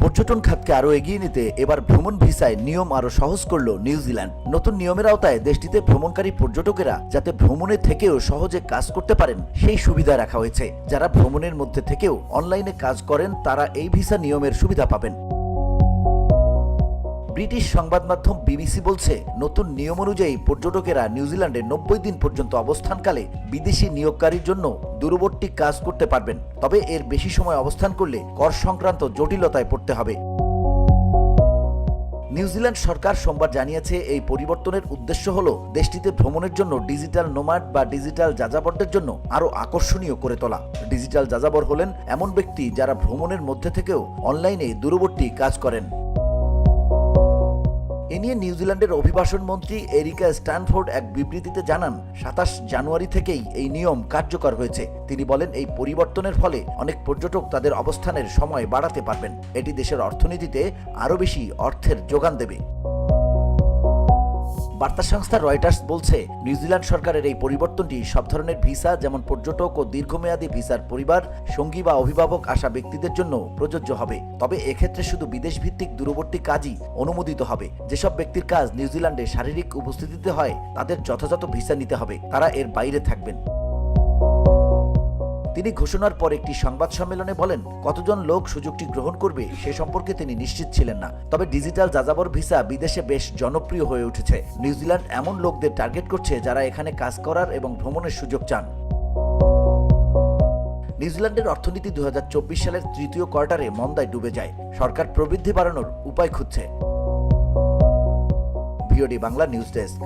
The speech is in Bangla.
পর্যটন খাতকে আরও এগিয়ে নিতে এবার ভ্রমণ ভিসায় নিয়ম আরও সহজ করল নিউজিল্যান্ড নতুন নিয়মের আওতায় দেশটিতে ভ্রমণকারী পর্যটকেরা যাতে ভ্রমণে থেকেও সহজে কাজ করতে পারেন, সেই সুবিধা রাখা হয়েছে। যারা ভ্রমণের মধ্যে থেকেও অনলাইনে কাজ করেন, তারা এই ভিসা নিয়মের সুবিধা পাবেন। ব্রিটিশ সংবাদ মাধ্যম বিবিসি বলছে, নতুন নিয়ম অনুযায়ী পর্যটকেরা নিউজিল্যান্ডে নব্বই দিন পর্যন্ত অবস্থানকালে বিদেশি নিয়োগকারীর জন্য দূরবর্তী কাজ করতে পারবেন। তবে এর বেশি সময় অবস্থান করলে কর সংক্রান্ত জটিলতায় পড়তে হবে। নিউজিল্যান্ড সরকার সোমবার জানিয়েছে, এই পরিবর্তনের উদ্দেশ্য হল দেশটিতে ভ্রমণের জন্য ডিজিটাল নোমাড বা ডিজিটাল যাযাবরদের জন্য আরও আকর্ষণীয় করে তোলা। ডিজিটাল যাযাবর হলেন এমন ব্যক্তি যারা ভ্রমণের মধ্যে থেকেও অনলাইনে দূরবর্তী কাজ করেন। এ নিয়ে নিউজিল্যান্ডের অভিবাসন মন্ত্রী এরিকা স্ট্যানফোর্ড এক বিবৃতিতে জানান, সাতাশ জানুয়ারি থেকেই এই নিয়ম কার্যকর হয়েছে। তিনি বলেন, এই পরিবর্তনের ফলে অনেক পর্যটক তাদের অবস্থানের সময় বাড়াতে পারবেন। এটি দেশের অর্থনীতিতে আরও বেশি অর্থের যোগান দেবে। বার্তা সংস্থা রয়টার্স বলছে নিউজিল্যান্ড সরকারের এই পরিবর্তনটি সব ধরনের ভিসা, যেমন পর্যটক ও দীর্ঘমেয়াদী ভিসার পরিবার, সঙ্গী বা অভিভাবক আসা ব্যক্তিদের জন্য প্রযোজ্য হবে। তবে এক্ষেত্রে শুধু বিদেশ ভিত্তিক দূরবর্তী কাজই অনুমোদিত হবে। যেসব ব্যক্তির কাজ নিউজিল্যান্ডে শারীরিক উপস্থিতিতে হয়, তাদের যথাযথ ভিসা নিতে হবে। তারা এর বাইরে থাকবেন। তিনি ঘোষণার পর একটি সংবাদ সম্মেলনে বলেন, কতজন লোক সুযোগটি গ্রহণ করবে সে সম্পর্কে তিনি নিশ্চিত ছিলেন না। তবে ডিজিটাল যাযাবর ভিসা বিদেশে বেশ জনপ্রিয় হয়ে উঠেছে। নিউজিল্যান্ড এমন লোকদের টার্গেট করছে যারা এখানে কাজ করার এবং ভ্রমণের সুযোগ চান। নিউজিল্যান্ডের অর্থনীতি দু হাজার চব্বিশ সালের তৃতীয় কোয়ার্টারে মন্দায় ডুবে যায়। সরকার প্রবৃদ্ধি বাড়ানোর উপায় খুঁজছে। VOD Bangla news desk.